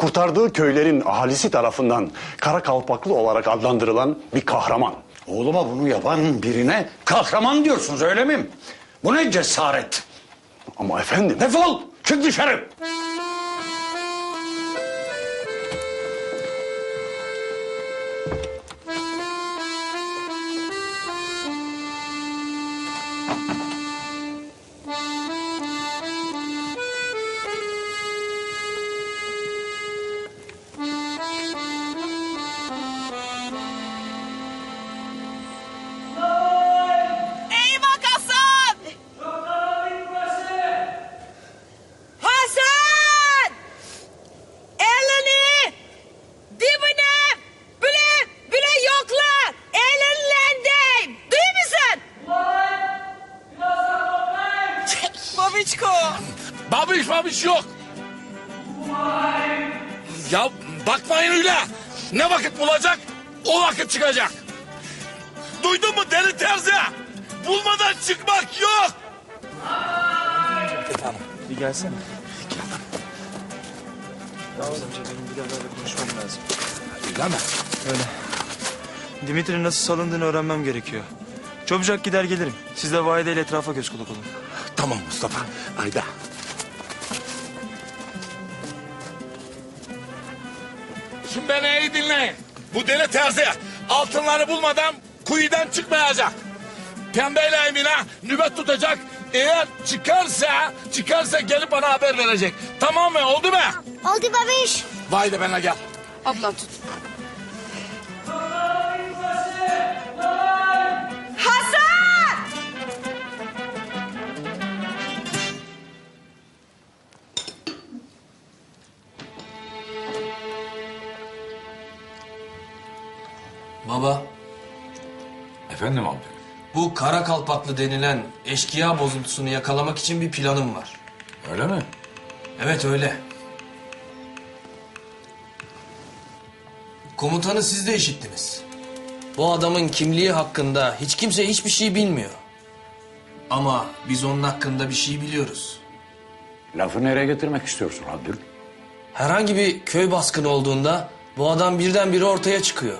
kurtardığı köylerin ahalisi tarafından kara kalpaklı olarak adlandırılan bir kahraman. Oğluma bunu yapan birine kahraman diyorsunuz öyle mi? Bu ne cesaret? Ama efendim... Defol! Çık dışarı! Babiş babiş yok. Ya bakmayın öyle. Ne vakit bulacak o vakit çıkacak. Duydun mu deli terzi? Bulmadan çıkmak yok. Bir gelsene. Yavuz amca benim bir daha konuşmam lazım. Öyle mi? Öyle. Dimitri'nin nasıl salındığını öğrenmem gerekiyor. Çabucak gider gelirim. Siz de Vahide ile etrafa göz kulak olun. Tamam Mustafa. Ayda. Şimdi beni iyi dinleyin. Bu deli terzi altınları bulmadan kuyudan çıkmayacak. Pembeyle Emine nöbet tutacak. Eğer çıkarsa, çıkarsa gelip bana haber verecek. Tamam mı? Oldu mu? Oldu babiş. Vay de benimle gel. Abla tut. Baba, Efendim abi. bu kara kalpaklı denilen eşkıya bozuntusunu yakalamak için bir planım var. Öyle mi? Evet öyle. Komutanı siz de işittiniz. Bu adamın kimliği hakkında hiç kimse hiçbir şey bilmiyor. Ama biz onun hakkında bir şey biliyoruz. Lafı nereye getirmek istiyorsun Abdül? Herhangi bir köy baskını olduğunda bu adam birdenbire ortaya çıkıyor.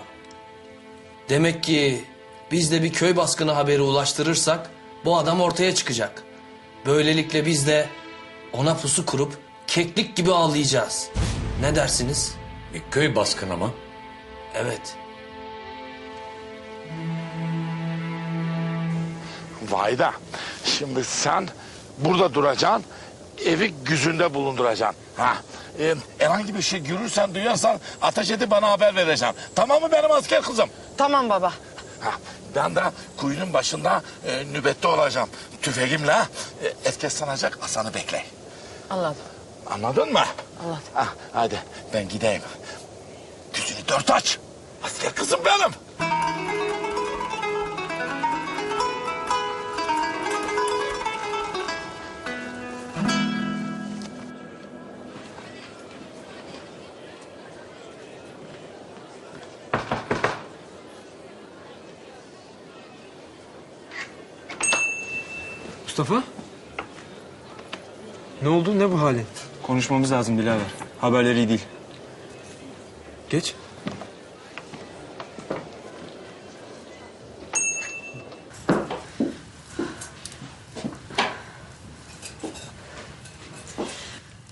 Demek ki biz de bir köy baskını haberi ulaştırırsak bu adam ortaya çıkacak. Böylelikle biz de ona pusu kurup keklik gibi ağlayacağız. Ne dersiniz? Bir köy baskını mı? Evet. Vayda. Şimdi sen burada duracaksın. Evi güzünde bulunduracaksın. Ha. Ee, herhangi bir şey görürsen duyarsan ateş edip bana haber vereceksin. Tamam mı benim asker kızım? Tamam baba. Ha. Ben de kuyunun başında e, nöbette olacağım. Tüfeğimle e, etki sanacak Hasan'ı bekle. Anladım. Anladın mı? Anladım. Ha, hadi ben gideyim. Gözünü dört aç. Asker kızım benim. Mustafa? Ne oldu? Ne bu halin? Konuşmamız lazım Dilaver. Haberleri iyi değil. Geç.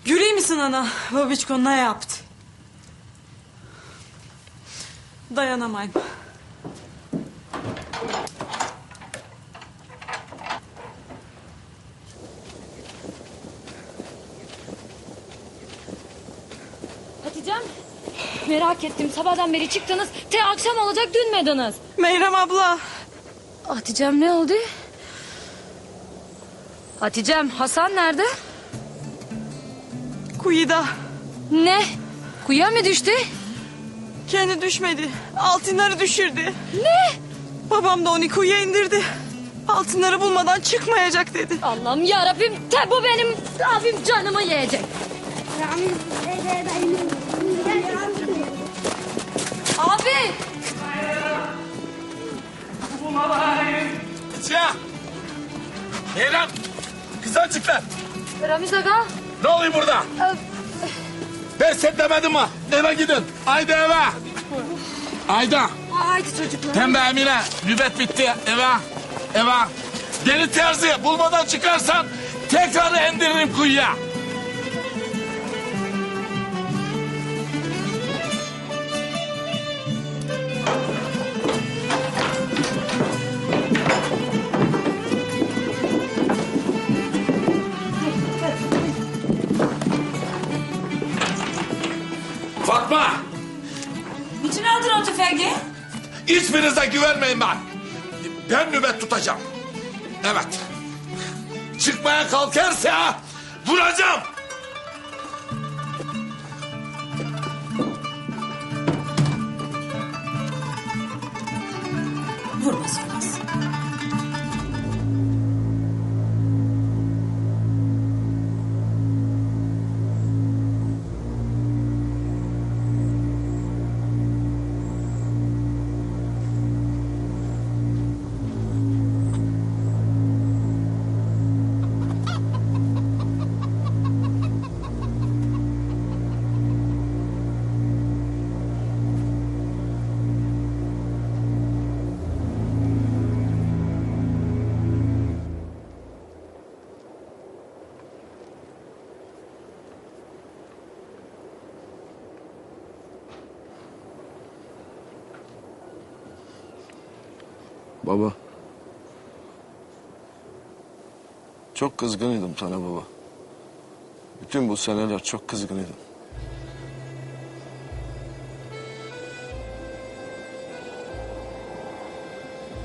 Göreyim misin ana? Babiçko ne yaptı? Dayanamayım. Hatice'm merak ettim. Sabahdan beri çıktınız. Te akşam olacak dönmediniz. Meyrem abla. Hatice'm ne oldu? Hatice'm Hasan nerede? Kuyuda. Ne? Kuyuya mı düştü? Kendi düşmedi. Altınları düşürdü. Ne? Babam da onu kuyuya indirdi. Altınları bulmadan çıkmayacak dedi. Allah'ım yarabbim. Te bu benim abim canımı yiyecek. Kızarcıklar. Ramiz Aga. Ne oluyor burada? Ben size demedim mi? Eve gidin. Haydi eve. Ayda. Haydi çocuklar. Pembe Emine nöbet bitti eve eve. Deli terzi bulmadan çıkarsan tekrar indiririm kuyuya. Fatma Niçin aldın o tüfeği? hiçbirinize güvenmeyin ben. Ben nöbet tutacağım. Evet. Çıkmaya kalkarsa vuracağım. Vurmaz Baba. Çok kızgınıydım sana baba. Bütün bu seneler çok kızgınıydım.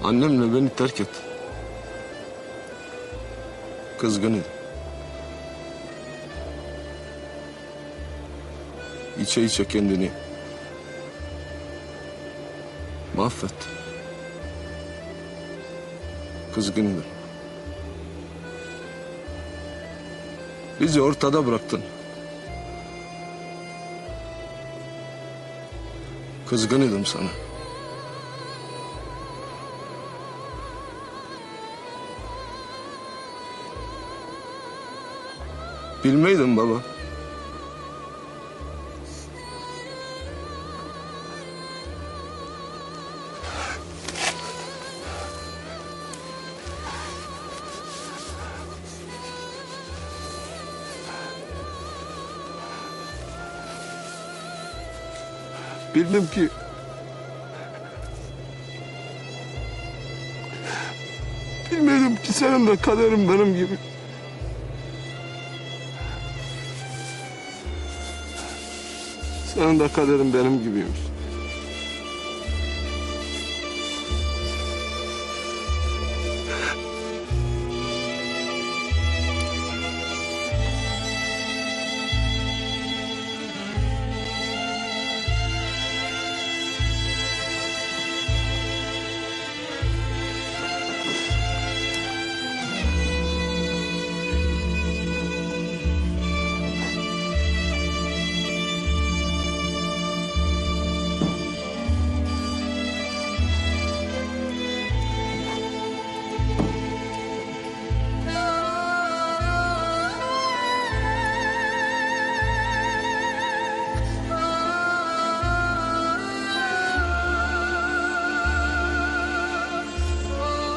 Annemle beni terk etti. Kızgınıydım. İçe içe kendini mahvetti. Kızgındım. Bizi ortada bıraktın. Kızgınıydım sana. Bilmeydim baba. Bildim ki Bilmedim ki senin de kaderin benim gibi. Senin de kaderin benim gibiymiş.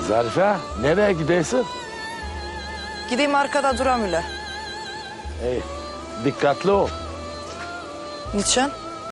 Zarife nereye gidiyorsun? Gideyim arkada duram öyle. Hey, dikkatli ol. Niçin?